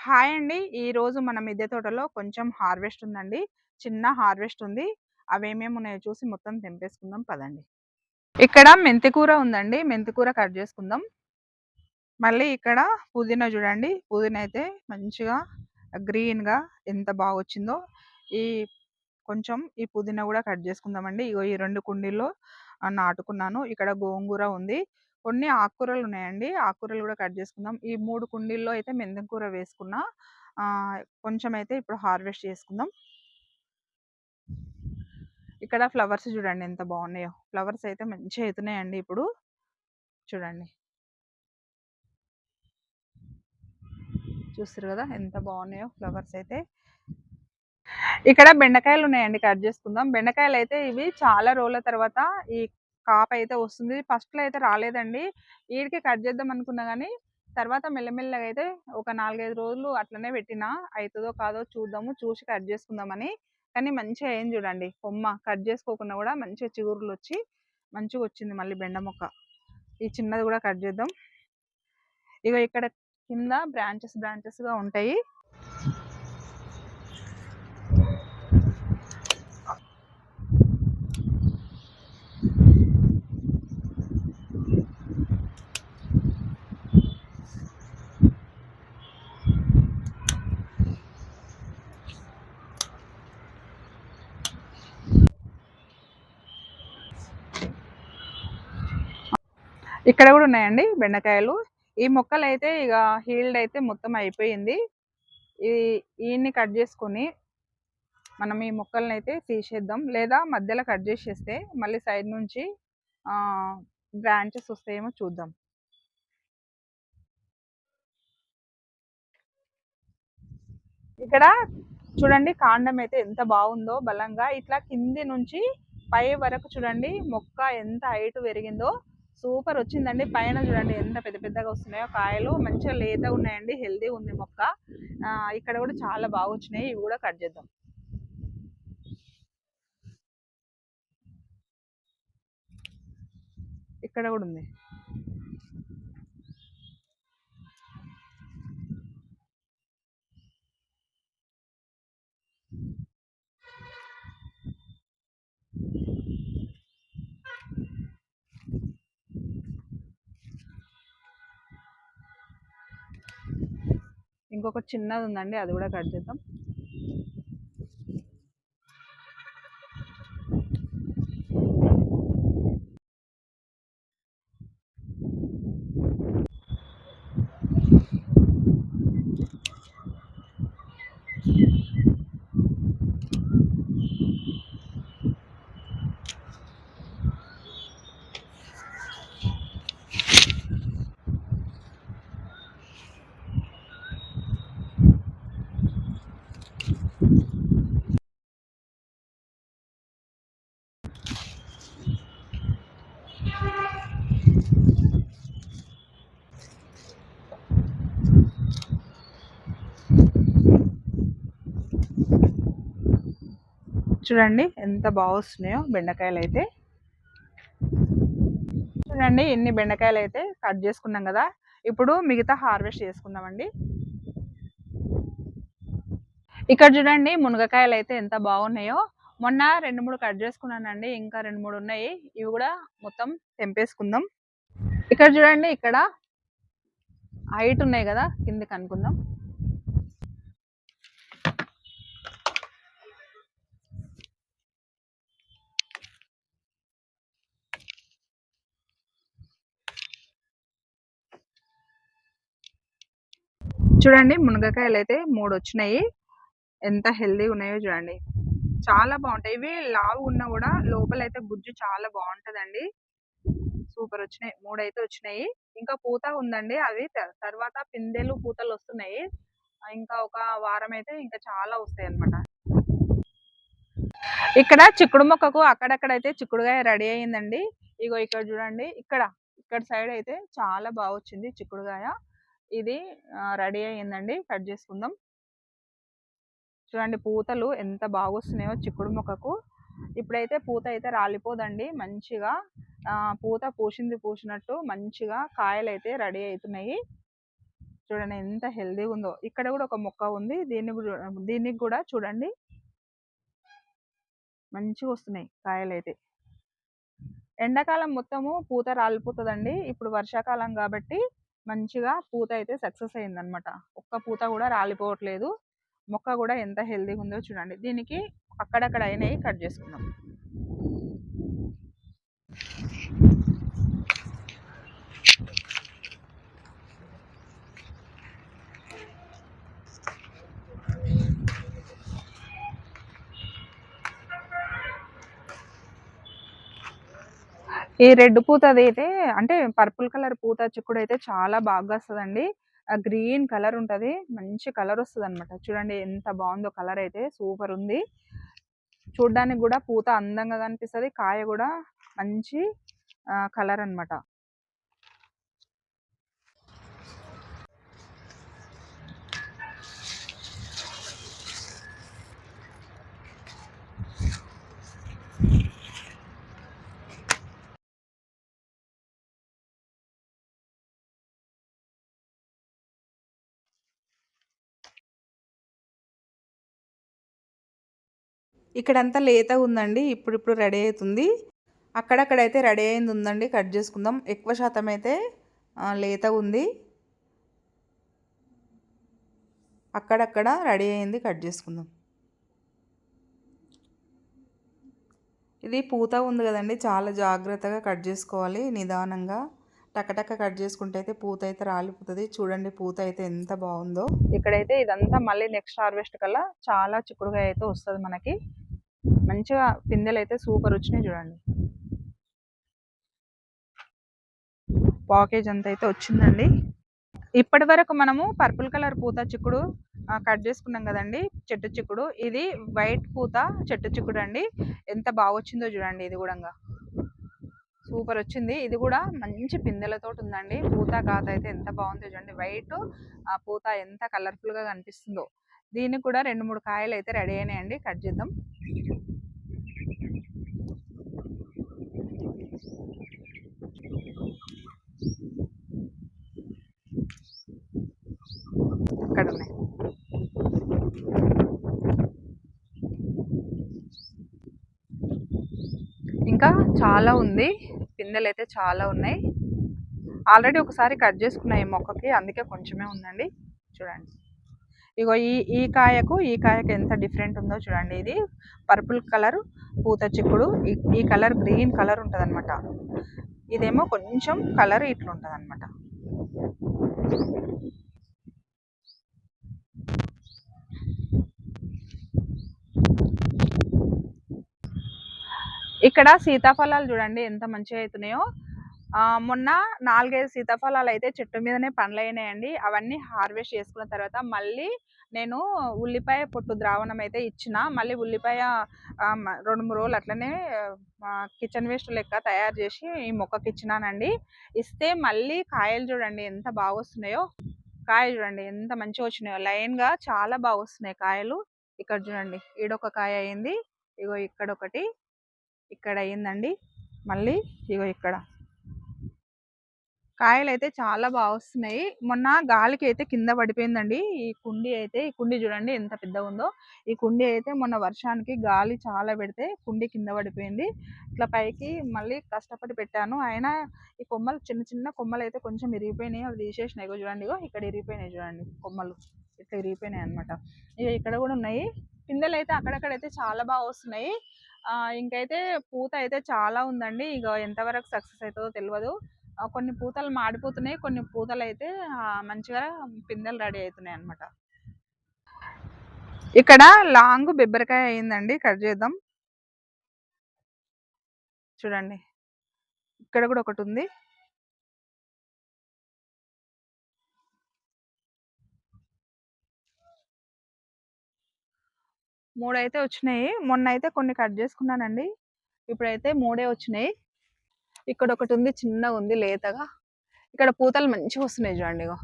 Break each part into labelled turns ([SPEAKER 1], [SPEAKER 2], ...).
[SPEAKER 1] Hi అండి. ఈరోజు మన మిద్దె తోటలో కొంచెం హార్వెస్ట్ ఉందండి. చిన్న హార్వెస్ట్ ఉంది. అవేమేమి ఉన్నాయో చూసి మొత్తం తెంపేసుకుందాం పదండి. ఇక్కడ మెంతికూర ఉందండి. మెంతి కూర కట్ చేసుకుందాం. మళ్ళీ ఇక్కడ పుదీనా చూడండి. పుదీనా అయితే మంచిగా గ్రీన్‌గా ఎంత బాగా వచ్చిందో ఈ కొంచెం ఈ పుదీనా కూడా కట్ చేసుకుందామండి. ఇగో ఈ రెండు కుండీల్లో నాటుకున్నాను. ఇక్కడ గోంగూర ఉంది. కొన్ని ఆకుకూరలు ఉన్నాయండి. ఆకుకూరలు కూడా కట్ చేసుకుందాం. ఈ మూడు కుండీల్లో అయితే మెంతం కూర వేసుకున్నా. కొంచెం అయితే ఇప్పుడు హార్వెస్ట్ చేసుకుందాం. ఇక్కడ ఫ్లవర్స్ చూడండి ఎంత బాగున్నాయో. ఫ్లవర్స్ అయితే మంచిగా అవుతున్నాయండి ఇప్పుడు. చూడండి. చూస్తారు కదా ఎంత బాగున్నాయో ఫ్లవర్స్ అయితే. ఇక్కడ బెండకాయలు ఉన్నాయండి కట్ చేసుకుందాం. బెండకాయలు అయితే ఇవి చాలా రోజుల తర్వాత ఈ కాప్ అయితే వస్తుంది. ఫస్ట్‌లో అయితే రాలేదండి. ఈడికి కట్ చేద్దాం అనుకున్నా కానీ తర్వాత మెల్లమెల్లగా అయితే ఒక 4, 5 రోజులు అట్లనే పెట్టినా. అవుతుందో కాదో చూద్దాము. చూసి కట్ చేసుకుందామని. కానీ మంచిగా అయింది చూడండి. కొమ్మ కట్ చేసుకోకుండా కూడా మంచిగా చిగురులు వచ్చి మంచిగా వచ్చింది మళ్ళీ బెండ మొక్క. ఈ చిన్నది కూడా కట్ చేద్దాం. ఇగో ఇక్కడ కింద బ్రాంచెస్ బ్రాంచెస్‌గా ఉంటాయి. ఇక్కడ కూడా ఉన్నాయండి బెండకాయలు. ఈ మొక్కలైతే ఇగ హీల్డ్ అయితే మొత్తం అయిపోయింది. ఈ ఈయన్ని కట్ చేసుకొని మనం ఈ మొక్కలనైతే తీసేద్దాం. లేదా మధ్యలో కట్ చేసేస్తే మళ్ళీ సైడ్ నుంచి బ్రాంచెస్ వస్తాయేమో చూద్దాం. ఇక్కడ చూడండి కాండం అయితే ఎంత బాగుందో బలంగా. ఇట్లా కింది నుంచి పై వరకు చూడండి మొక్క ఎంత హైట్ పెరిగిందో. సూపర్ వచ్చిందండి. పైన చూడండి ఎంత పెద్ద పెద్దగా వస్తున్నాయో కాయలు. మంచిగా లేతగా ఉన్నాయండి. హెల్దీ ఉంది మొక్క. ఇక్కడ కూడా చాలా బాగా వచ్చినాయి ఇవి కూడా కట్ చేద్దాం. ఇక్కడ కూడా ఉంది. ఇంకొకటి చిన్నది ఉందండి. అది కూడా కట్ చేద్దాం. చూడండి ఎంత బాగొస్తున్నాయో అయితే చూడండి ఎన్ని బెండకాయలు అయితే కట్ చేసుకున్నాం కదా! ఇప్పుడు మిగతా హార్వెస్ట్ చేసుకుందామండి. ఇక్కడ చూడండి మునగకాయలు అయితే ఎంత బాగున్నాయో. మొన్న 2, 3 కట్ చేసుకున్నానండి. ఇంకా 2, 3 ఉన్నాయి. ఇవి కూడా మొత్తం తెంపేసుకుందాం. ఇక్కడ చూడండి ఇక్కడ హైట్ ఉన్నాయి కదా! కిందకి అనుకుందాం. చూడండి మునగకాయలు అయితే మూడు వచ్చినాయి. ఎంత హెల్దీ ఉన్నాయో చూడండి. చాలా బాగుంటాయి. ఇవి లావుగున్నా కూడా లోపల అయితే గుజ్జు చాలా బాగుంటదండి. సూపర్ వచ్చినాయి. మూడు అయితే వచ్చినాయి. ఇంకా పూత ఉందండి. అవి తర్వాత పిందెలు, పూతలు వస్తున్నాయి. ఇంకా ఒక వారం అయితే ఇంకా చాలా వస్తాయన్నమాట. ఇక్కడ చిక్కుడు మొక్కకు అక్కడక్కడైతే చిక్కుడుగా రెడీ అయిందండి. ఇగో ఇక్కడ చూడండి. ఇక్కడ, ఇక్కడ సైడ్ అయితే చాలా బాగా వచ్చింది చిక్కుడుగాయ. ఇది రెడీ అయిందండి. కట్ చేసుకుందాం. చూడండి పూతలు ఎంత బాగొస్తున్నాయో చిక్కుడు మొక్కకు. ఇప్పుడైతే పూత అయితే రాలిపోదండి. మంచిగా పూత పూసింది పూసినట్టు మంచిగా కాయలైతే రెడీ అవుతున్నాయి చూడండి ఎంత హెల్దీగా ఉందో ఇక్కడ కూడా ఒక మొక్క ఉంది దీన్ని దీనికి కూడా చూడండి మంచిగా వస్తున్నాయి కాయలు అయితే ఎండాకాలం మొత్తము పూత రాలిపోతుందండి ఇప్పుడు వర్షాకాలం కాబట్టి మంచిగా పూత అయితే సక్సెస్ అయిందనమాట. ఒక్క పూత కూడా రాలిపోవట్లేదు. మొక్క కూడా ఎంత హెల్దీగా ఉందో చూడండి. దీనికి అక్కడక్కడ అయినవి కట్ చేసుకుందాం. ఈ రెడ్ పూతది అయితే అంటే పర్పుల్ కలర్ పూత చిక్కుడు అయితే చాలా బాగా వస్తుందండి గ్రీన్ కలర్ ఉంటది. మంచి కలర్ వస్తుంది అనమాట చూడండి ఎంత బాగుందో కలర్ అయితే సూపర్ ఉంది చూడ్డానికి కూడా పూత అందంగా కనిపిస్తుంది. కాయ కూడా మంచి కలర్ అన్నమాట ఇక్కడంతా లేతగా ఉందండి ఇప్పుడు ఇప్పుడు రెడీ అవుతుంది. అక్కడక్కడైతే రెడీ అయింది ఉందండి కట్ చేసుకుందాం. ఎక్కువ శాతం అయితే లేత ఉంది. అక్కడక్కడ రెడీ అయింది కట్ చేసుకుందాం. ఇది పూత ఉంది కదండి చాలా జాగ్రత్తగా కట్ చేసుకోవాలి నిదానంగా. టకటక కట్ చేసుకుంటే అయితే పూత అయితే రాలిపోతుంది. చూడండి పూత అయితే ఎంత బాగుందో. ఇక్కడైతే ఇదంతా మళ్ళీ నెక్స్ట్ హార్వెస్ట్ కల్లా చాలా చిక్కుడుగా అయితే వస్తుంది మనకి. మంచిగా పిందెలు అయితే సూపర్ వచ్చినాయి చూడండి. పాకేజ్ అంత అయితే వచ్చిందండి. ఇప్పటి వరకు మనము పర్పుల్ కలర్ పూత చిక్కుడు కట్ చేసుకున్నాం కదండి చెట్టు చిక్కుడు. ఇది వైట్ పూత చెట్టు చిక్కుడు అండి. ఎంత బాగా వచ్చిందో చూడండి ఇది కూడా. సూపర్ వచ్చింది. ఇది కూడా మంచి పిందెలతో ఉందండి. పూత కాత అయితే ఎంత బాగుందో చూడండి. వైట్ ఆ పూత ఎంత కలర్ఫుల్గా కనిపిస్తుందో. దీనికి కూడా రెండు మూడు కాయలు అయితే రెడీ అయినాయండి. కట్ చేద్దాం ఇక్కడ ఉన్నాయి ఇంకా చాలా ఉంది. పిందెలు అయితే చాలా ఉన్నాయి. ఆల్రెడీ ఒకసారి కట్ చేసుకున్నాయి మొక్కకి అందుకే కొంచెమే ఉందండి. చూడండి. ఇగో ఈ ఈ కాయకు ఈ కాయకు ఎంత డిఫరెంట్ ఉందో చూడండి. ఇది పర్పుల్ కలర్ పూత చిక్కుడు ఈ కలర్ గ్రీన్ కలర్ ఉంటుంది అనమాట ఇదేమో కొంచెం కలర్ ఇట్లుంటుంది అనమాట ఇక్కడ సీతాఫలాలు చూడండి ఎంత మంచిగా అవుతున్నాయో మొన్న నాలుగైదు సీతాఫలాలు అయితే చెట్టు మీదనే పండ్లైనాయండి అవన్నీ హార్వెస్ట్ చేసుకున్న తర్వాత మళ్ళీ నేను ఉల్లిపాయ పొట్టు ద్రావణం అయితే ఇచ్చిన. మళ్ళీ ఉల్లిపాయ రెండు మూడు రోజులు అట్లనే కిచెన్ వేస్ట్ లెక్క తయారు చేసి ఈ మొక్కకి ఇచ్చినానండి. ఇస్తే మళ్ళీ కాయలు చూడండి ఎంత బాగా వస్తున్నాయో. కాయలు చూడండి ఎంత మంచిగా వచ్చినాయో. లైన్గా చాలా బాగా వస్తున్నాయి కాయలు. ఇక్కడ చూడండి ఈడొక కాయ అయింది. ఇగో ఇక్కడ ఒకటి ఇక్కడ అయిందండి. మళ్ళీ ఇగో ఇక్కడ. కాయలు అయితే చాలా బాగా వస్తున్నాయి. మొన్న గాలికి అయితే కింద పడిపోయిందండి. ఈ కుండీ అయితే ఈ కుండీ చూడండి ఎంత పెద్దగా ఉందో ఈ కుండీ అయితే మొన్న వర్షానికి గాలి చాలా పెడితే కుండీ కింద పడిపోయింది. ఇట్లా పైకి మళ్ళీ కష్టపడి పెట్టాను. అయినా ఈ కొమ్మలు చిన్న చిన్న కొమ్మలు అయితే కొంచెం ఇరిగిపోయినాయి. అవి తీసేసినాయి. చూడండి. ఇక్కడ ఇరిగిపోయినాయి చూడండి కొమ్మలు. ఇట్లా ఇరిగిపోయినాయి అనమాట ఇక ఇక్కడ కూడా ఉన్నాయి. పిందెలు అయితే అక్కడక్కడైతే చాలా బాగా వస్తున్నాయి. ఇంకైతే పూత అయితే చాలా ఉందండి. ఇక ఎంతవరకు సక్సెస్ అవుతుందో తెలియదు కొన్ని పూతలు మాడిపోతున్నాయి. కొన్ని పూతలు అయితే మంచిగా పిందెలు రెడీ అవుతున్నాయి అనమాట ఇక్కడ లాంగ్ బెబ్బరికాయ అయిందండి. కట్ చేద్దాం. చూడండి. ఇక్కడ కూడా ఒకటి ఉంది. మూడైతే వచ్చినాయి. మొన్న అయితే కొన్ని కట్ చేసుకున్నానండి. ఇప్పుడైతే మూడే వచ్చినాయి. ఇక్కడ ఒకటి ఉంది చిన్నగా ఉంది లేతగా. ఇక్కడ పూతలు మంచిగా వస్తున్నాయి చూడండి ఇగో.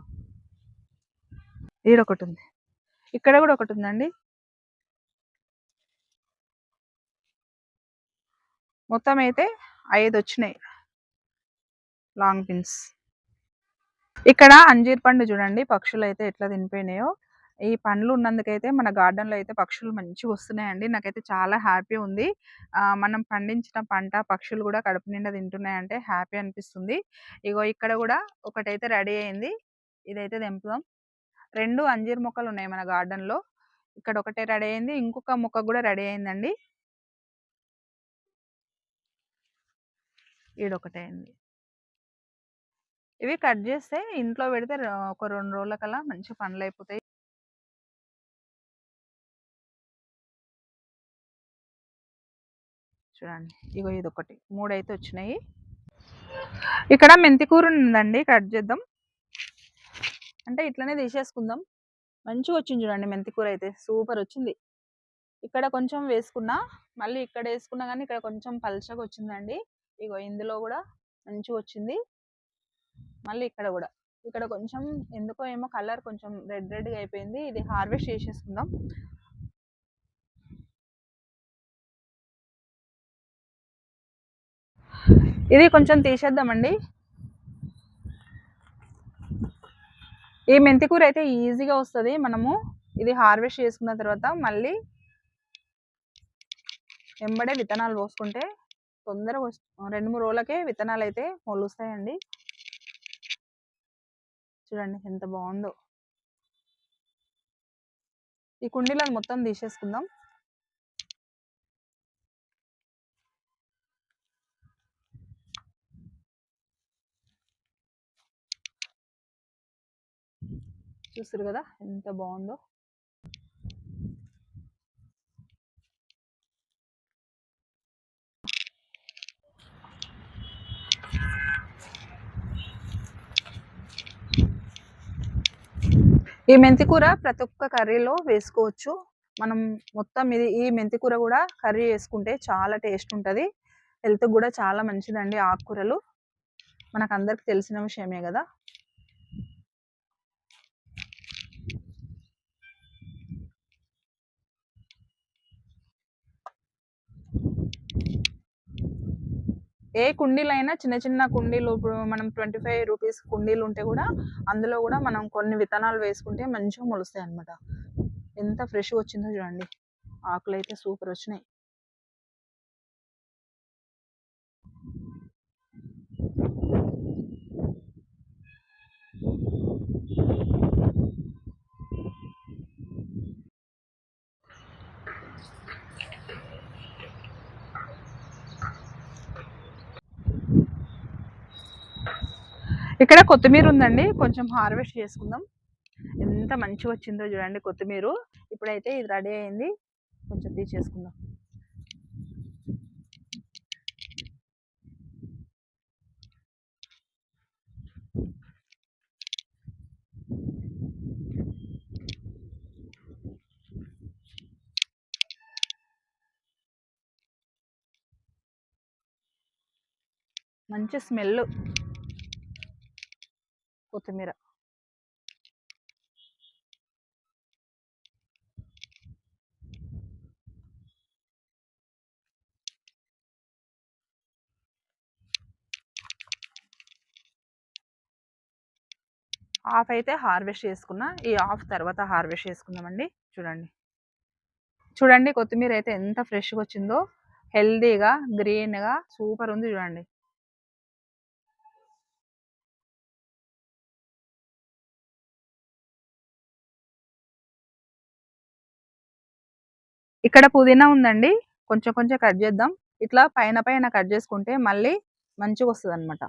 [SPEAKER 1] ఈడొకటి ఉంది. ఇక్కడ కూడా ఒకటి ఉందండి. మొత్తం అయితే ఐదు వచ్చినాయి. Long pins. ఇక్కడ అంజీర్ పండు చూడండి పక్షులు అయితే ఎట్లా తినిపోయినాయో. ఈ పండ్లు ఉన్నందుకైతే మన గార్డెన్లో అయితే పక్షులు మంచిగా వస్తున్నాయండి. నాకైతే చాలా హ్యాపీ ఉంది. మనం పండించిన పంట పక్షులు కూడా కడుపు నిండా తింటున్నాయంటే హ్యాపీ అనిపిస్తుంది. ఇగో ఇక్కడ కూడా ఒకటైతే రెడీ అయింది. ఇదైతే తెంపుదాం. రెండు అంజీర్ మొక్కలు ఉన్నాయి మన గార్డెన్లో. ఇక్కడ ఒకటే రెడీ అయింది. ఇంకొక మొక్క కూడా రెడీ అయిందండి. ఈడొకటే అయింది. ఇవి కట్ చేస్తే ఇంట్లో పెడితే ఒక రెండు రోజుల కల్లా మంచి పండ్లు అయిపోతాయి చూడండి. ఇగో ఇది ఒకటి మూడు అయితే వచ్చినాయి. ఇక్కడ మెంతికూర ఉందండి. కట్ చేద్దాం. అంటే ఇట్లనే తీసేసుకుందాం. మంచిగా వచ్చింది చూడండి మెంతికూర అయితే. సూపర్ వచ్చింది. ఇక్కడ కొంచెం వేసుకున్నా మళ్ళీ ఇక్కడ వేసుకున్నా కానీ ఇక్కడ కొంచెం పల్చగా వచ్చిందండి. ఇగో ఇందులో కూడా మంచిగా వచ్చింది. మళ్ళీ ఇక్కడ కూడా. ఇక్కడ కొంచెం ఎందుకో ఏమో కలర్ కొంచెం రెడ్ రెడ్గా అయిపోయింది. ఇది హార్వెస్ట్ చేసేసుకుందాం. ఇది కొంచెం తీసేద్దామండి. ఈ మెంతి కూర అయితే ఈజీగా వస్తుంది మనము. ఇది హార్వెస్ట్ చేసుకున్న తర్వాత మళ్ళీ వెంబడే విత్తనాలు పోసుకుంటే తొందరగా రెండు మూడు రోజులకే విత్తనాలు అయితే మొలుస్తాయండి. చూడండి ఎంత బాగుందో. ఈ కుండీలను మొత్తం తీసేసుకుందాం. చూస్తారు కదా ఎంత బాగుందో. ఈ మెంతి కూర ప్రతి ఒక్క కర్రీలో వేసుకోవచ్చు. మనం మొత్తం ఇది ఈ మెంతి కూర కూడా కర్రీ వేసుకుంటే చాలా టేస్ట్ ఉంటుంది. హెల్త్ కూడా చాలా మంచిదండి ఆకుకూరలు. మనకు అందరికి తెలిసిన విషయమే కదా. ఏ కుండీలైనా చిన్న చిన్న కుండీలు ఇప్పుడు మనం ట్వంటీ ఫైవ్ రూపీస్ కుండీలు ఉంటే కూడా అందులో కూడా మనం కొన్ని విత్తనాలు వేసుకుంటే మంచిగా మొలుస్తాయి అనమాట ఎంత ఫ్రెష్గా వచ్చిందో చూడండి. ఆకులు అయితే సూపర్ వచ్చినాయి. ఇక్కడ కొత్తిమీర ఉందండి. కొంచెం హార్వెస్ట్ చేసుకుందాం. ఎంత మంచిగా వచ్చిందో చూడండి కొత్తిమీర. ఇప్పుడైతే ఇది రెడీ అయింది. కొంచెం తీసేసుకుందాం. మంచి స్మెల్. కొత్తిమీర హాఫ్ అయితే హార్వెస్ట్ చేసుకున్నా ఈ హాఫ్ తర్వాత హార్వెస్ట్ చేసుకుందామండి. చూడండి. చూడండి కొత్తిమీర అయితే ఎంత ఫ్రెష్గా వచ్చిందో. హెల్దీగా గ్రీన్గా సూపర్ ఉంది చూడండి. ఇక్కడ పుదీనా ఉందండి. కొంచెం కొంచెం కట్ చేద్దాం. ఇట్లా పైన పైన కట్ చేసుకుంటే మళ్ళీ మంచిగా వస్తుంది అనమాట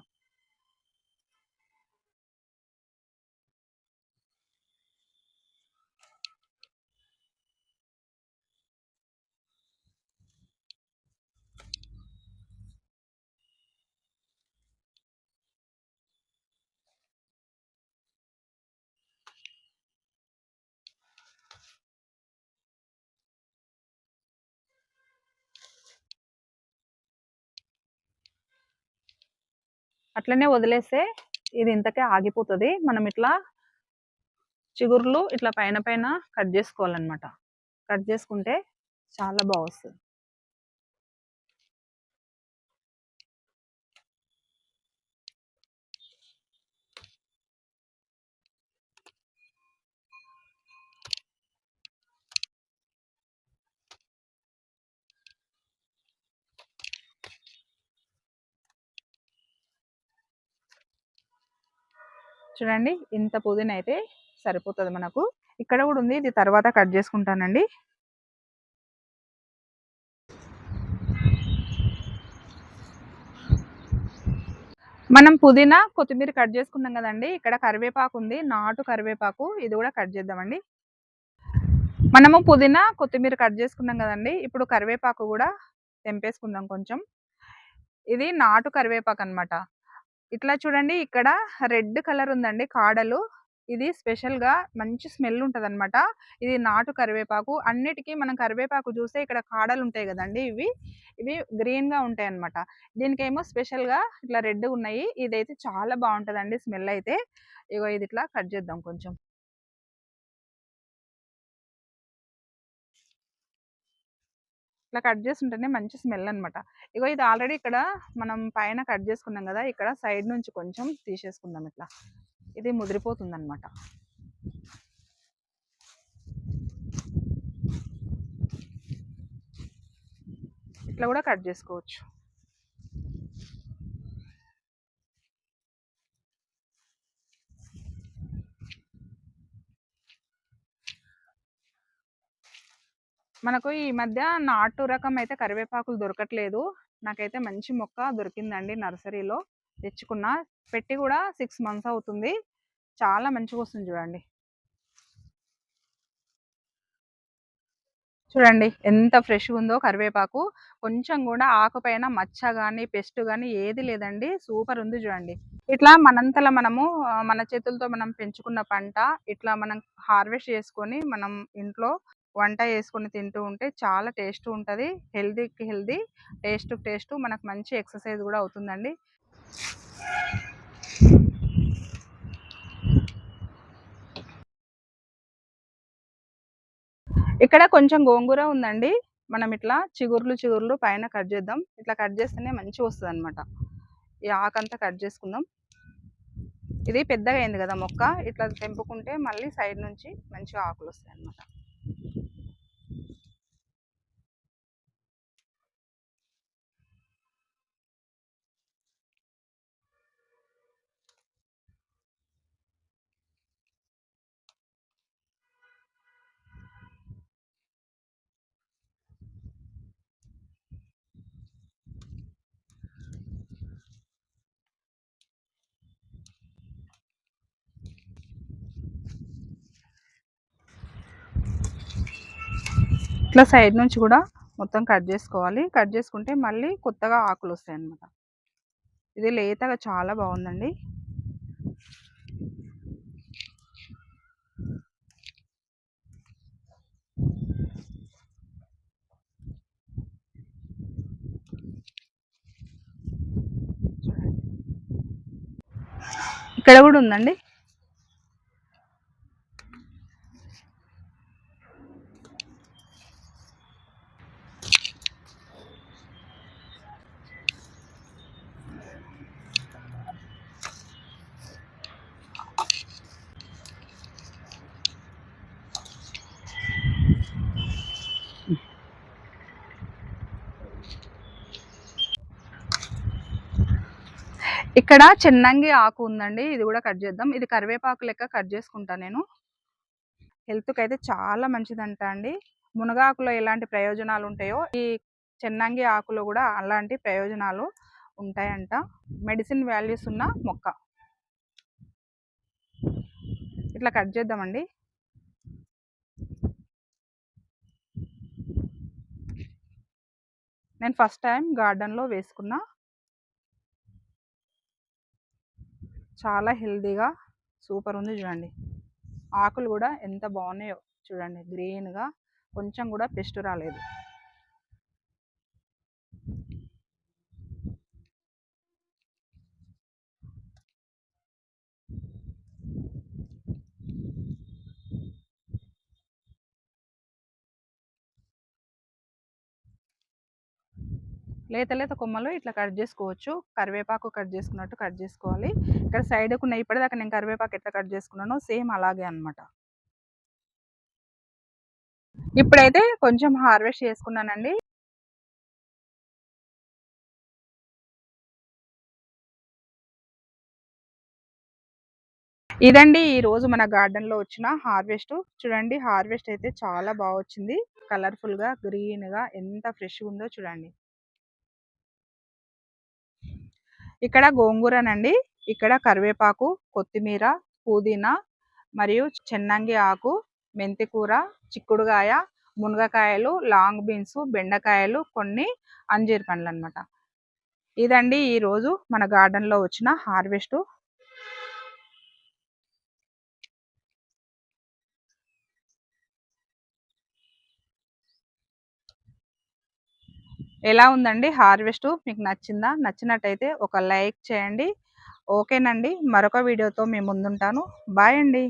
[SPEAKER 1] అట్లనే వదిలేస్తే ఇది ఇంతకే ఆగిపోతుంది. మనం ఇట్లా చిగుర్లు ఇట్లా పైన పైన కట్ చేసుకోవాలన్నమాట. కట్ చేసుకుంటే చాలా బాగా చూడండి ఇంత పుదీనా అయితే సరిపోతుంది మనకు. ఇక్కడ కూడా ఉంది ఇది తర్వాత కట్ చేసుకుంటానండి. మనం పుదీనా కొత్తిమీర కట్ చేసుకున్నాం కదండి ఇక్కడ కరివేపాకు ఉంది నాటు కరివేపాకు ఇది కూడా కట్ చేద్దామండి. మనము పుదీనా కొత్తిమీర కట్ చేసుకున్నాం కదండి ఇప్పుడు కరివేపాకు కూడా తెంపేసుకుందాం కొంచెం. ఇది నాటు కరివేపాకు అనమాట ఇట్లా చూడండి ఇక్కడ రెడ్ కలర్ ఉందండి కాడలు ఇది స్పెషల్‌గా మంచి స్మెల్ ఉంటదనమాట. ఇది నాటు కరివేపాకు. అన్నిటికీ మనం కరివేపాకు చూస్తే ఇక్కడ కాడలు ఉంటాయి కదండి ఇవి. ఇవి గ్రీన్‌గా ఉంటాయన్నమాట. దీనికేమో స్పెషల్‌గా ఇట్లా రెడ్ ఉన్నాయి ఇదైతే చాలా బాగుంటుందండి స్మెల్ అయితే. ఇగో ఇది ఇట్లా కట్ చేద్దాం కొంచెం. ఇట్లా కట్ ఉంటేనే మంచి స్మెల్ అనమాట. ఇగో ఇది ఆల్రెడీ ఇక్కడ మనం పైన కట్ చేసుకున్నాం కదా ఇక్కడ సైడ్ నుంచి కొంచెం తీసేసుకుందాం ఇట్లా. ఇది ముదిరిపోతుందనమాట ఇట్లా కూడా కట్ చేసుకోవచ్చు మనకు ఈ మధ్య నాటు రకం అయితే కరివేపాకులు దొరకట్లేదు. నాకైతే మంచి మొక్క దొరికిందండి నర్సరీలో తెచ్చుకున్న. పెట్టి కూడా సిక్స్ మంత్స్ అవుతుంది. చాలా మంచిగా వస్తుంది చూడండి. చూడండి ఎంత ఫ్రెష్గా ఉందో కరివేపాకు. కొంచెం కూడా ఆకుపైన మచ్చ కానీ పెస్ట్ కానీ ఏది లేదండి. సూపర్ ఉంది చూడండి. ఇట్లా మనంతలా మనము మన చేతులతో మనం పెంచుకున్న పంట ఇట్లా మనం హార్వెస్ట్ చేసుకొని మనం ఇంట్లో వంట చేసుకొని తింటూ ఉంటే చాలా టేస్ట్ ఉంటుంది. హెల్దీకి హెల్దీ టేస్ట్ టేస్ట్ మనకు మంచి ఎక్సర్సైజ్ కూడా అవుతుందండి. ఇక్కడ కొంచెం గోంగూర ఉందండి. మనం ఇట్లా చిగుర్లు చిగుర్లు పైన కట్ చేద్దాం. ఇట్లా కట్ చేస్తేనే మంచిగా వస్తుంది అనమాట ఈ ఆకంతా కట్ చేసుకుందాం. ఇది పెద్దగా అయింది కదా మొక్క. ఇట్లా తెంపుకుంటే మళ్ళీ సైడ్ నుంచి మంచిగా ఆకులు వస్తాయి అన్నమాట ఇట్లా సైడ్ నుంచి కూడా మొత్తం కట్ చేసుకోవాలి. కట్ చేసుకుంటే మళ్ళీ కొత్తగా ఆకులు వస్తాయి అన్నమాట ఇది లేతగా చాలా బాగుందండి. ఇక్కడ కూడా ఉందండి. ఇక్కడ చెన్నంగి ఆకు ఉందండి. ఇది కూడా కట్ చేద్దాం. ఇది కరివేపాకు లెక్క కట్ చేసుకుంటాను నేను. హెల్త్కి అయితే చాలా మంచిదంట అండి. మునగాకులో ఎలాంటి ప్రయోజనాలు ఉంటాయో ఈ చెన్నంగి ఆకులో కూడా అలాంటి ప్రయోజనాలు ఉంటాయంట. మెడిసిన్ వాల్యూస్ ఉన్న మొక్క. ఇట్లా కట్ చేద్దామండి. నేను ఫస్ట్ టైం గార్డెన్లో వేసుకున్నా చాలా హెల్దీగా సూపర్ ఉంది చూడండి. ఆకులు కూడా ఎంత బాగున్నాయో చూడండి. గ్రీన్గా కొంచెం కూడా పెస్ట్ రాలేదు. లేత లేత కొమ్మలు ఇట్లా కట్ చేసుకోవచ్చు. కరివేపాకు కట్ చేసుకున్నట్టు కట్ చేసుకోవాలి. ఇక్కడ సైడ్కు ఉన్న ఇప్పటిదాకా నేను కరివేపాకు ఎట్లా కట్ చేసుకున్నానో సేమ్ అలాగే అనమాట ఇప్పుడైతే కొంచెం హార్వెస్ట్ చేసుకున్నానండి. ఇదండి ఈ రోజు మన గార్డెన్లో వచ్చిన హార్వెస్ట్. చూడండి హార్వెస్ట్ అయితే చాలా బాగా వచ్చింది. కలర్ఫుల్గా గ్రీన్గా ఎంత ఫ్రెష్ ఉందో చూడండి. ఇక్కడ గోంగూరనండి. ఇక్కడ కరివేపాకు కొత్తిమీర పుదీనా మరియు చెన్నంగి ఆకు మెంతికూర చిక్కుడుగాయ మునగకాయలు లాంగ్ బీన్స్ బెండకాయలు కొన్ని అంజీర్ పండ్లు అనమాట ఇదండి ఈరోజు మన గార్డెన్లో వచ్చిన హార్వెస్ట్. ఎలా ఉందండి హార్వెస్ట్? మీకు నచ్చిందా? నచ్చినట్టయితే ఒక లైక్ చేయండి. ఓకేనండి. మరొక వీడియోతో మేము ముందుంటాను. బాయ్ అండి.